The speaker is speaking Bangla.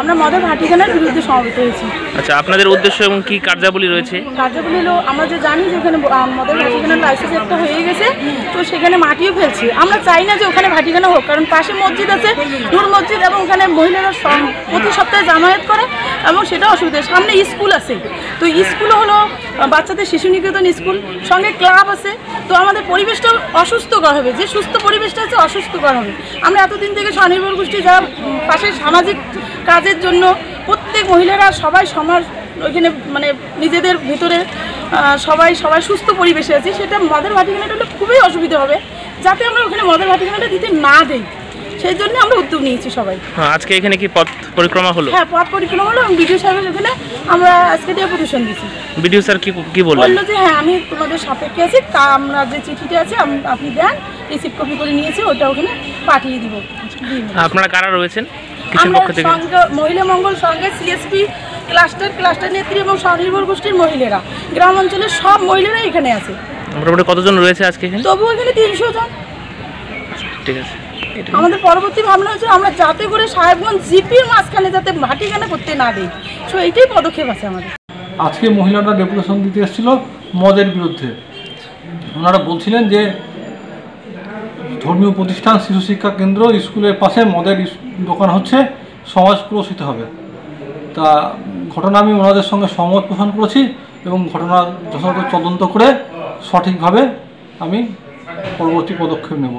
আমরা মদের ভাটিখানার বিরুদ্ধে সমাবেত হয়েছি। আচ্ছা আপনাদের উদ্দেশ্য এবং কি কার্যাবলী রয়েছে? কার্যাবলী হলো আমরা যে জানি যে ওখানে মদের ভাটিখানার লাইসেন্স একটা হয়ে গেছে তো সেখানে মাটিও ফেলছে। আমরা চাই না যে ওখানে ভাটিখানা হোক কারণ পাশে মসজিদ আছে নূর মসজিদ এবং ওখানে মহিলারা প্রতি সপ্তাহে জামায়াত করে। এবং সেটা অসুবিধা সামনে স্কুল আছে। তো স্কুল হলো বাচ্চাদের শিশু নিকেতন স্কুল। সঙ্গে ক্লাব আছে। তো আমাদের পরিবেশটা অসুস্থকর হবে। যে সুস্থ পরিবেশটা আছে, অসুস্থকর হবে। আমরা এতদিন থেকে স্বনির্ভর গোষ্ঠী, যারা পাশে সামাজিক কাজের জন্য প্রত্যেক মহিলারা সবাই সমাজ, ওইখানে মানে নিজেদের ভিতরে সবাই সবাই সুস্থ পরিবেশে আছি। সেটা মদের ভাটিখানাটা খুবই অসুবিধা হবে। যাতে আমরা ওখানে মদের ভাটিখানাটা দিতে না দেই। সেই জন্য আমরা উদ্যোগ নিয়েছি সবাই। হ্যাঁ, আজকে এখানে কি পথ পরিক্রমা হলো? হ্যাঁ পথ পরিক্রমা হলো বিডিও সাহেবের ওখানে আমরা আজকে দিয়ে প্রদর্শন দিচ্ছি বিডিও স্যার কি কি বললেন? বলল যে হ্যাঁ আমি তোমাদের সাপেক্ষে আছি তা আমরা যে চিঠিটা আছে আম- আপনি দেন রিসিভ কপি করে নিয়েছি ওটা ওখানে পাঠিয়ে দিব। আপনারা কারা রয়েছেন? কিসের আমরা পক্ষ থেকে? সংঘ মহিলা মঙ্গল সংঘের সিএসপি ক্লাস্টার ক্লাস্টার নেত্রী এবং স্বনির্ভর গোষ্ঠীর মহিলারা। গ্রাম অঞ্চলের সব মহিলারা এখানে আছে। মোটামুটি কতজন রয়েছে আজকে এখানে? তবু এখানে তিনশো জন। ঠিক আছে। আমাদের পরবর্তী ভাবনা হচ্ছে আমরা যাতে করে সাহেবগঞ্জ জিপির মাঝখানে যাতে ভাটিখানা করতে না দিই। সো এইটাই পদক্ষেপ আছে আমাদের। আজকে মহিলারা ডেপুটেশন দিতে এসেছিল মদের বিরুদ্ধে। ওনারা বলছিলেন যে ধর্মীয় প্রতিষ্ঠান শিশু শিক্ষা কেন্দ্র স্কুলের পাশে মদের দোকান হচ্ছে সমাজ কলুষিত হবে। তা ঘটনা আমি ওনাদের সঙ্গে সহমত পোষণ করেছি এবং ঘটনা যথাযথ তদন্ত করে সঠিকভাবে আমি পরবর্তী পদক্ষেপ নেব।